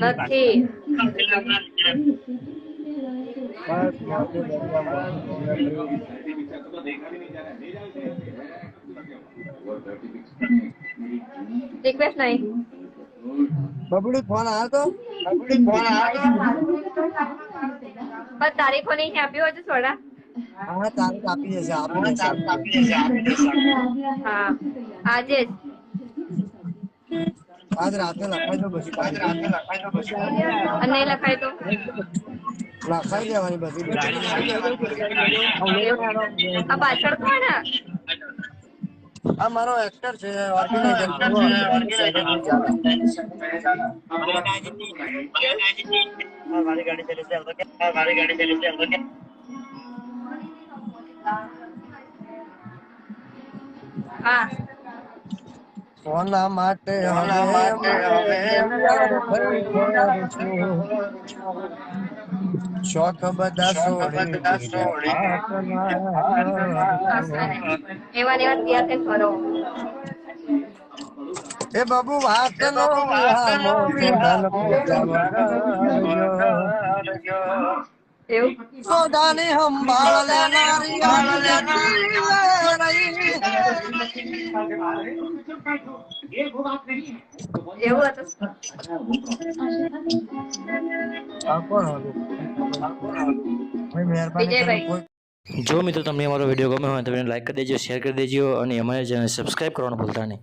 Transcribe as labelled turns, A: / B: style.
A: નથી રિક્વેસ્ટ નહીં
B: બબડું ફોન આવ્યો તો
A: પણ તારીખો નહીં આપ્યું હોય તો થોડા
B: હા તારીખ આપી દેશે આપી દેશે
A: હા આજે
B: આજ રાતે લખાઈ દો પછી આજ રાતે લખાઈ દો પછી
A: અને નહીં લખાય
B: લખાઈ દેવાની બધી
A: આ પાછળ કોણ
B: આ મારો એક્ટર છે ઓર્ગેનાઇઝર મારી ગાડી ચલે છે મારી ગાડી ચલે છે કોના માટે કોના માટે શોખ બધા છોડી એ બાબુ વાત નો
A: એવું?
B: સોદાની સંભાળ લેનારી
C: જો મિત્રો તમને અમારો વીડિયો ગમ્યો હોય તો લાઈક કરી દેજો શેર કરી દેજો અને અમારી ચેનલ સબસ્ક્રાઈબ કરવાનું ભૂલતા નહીં.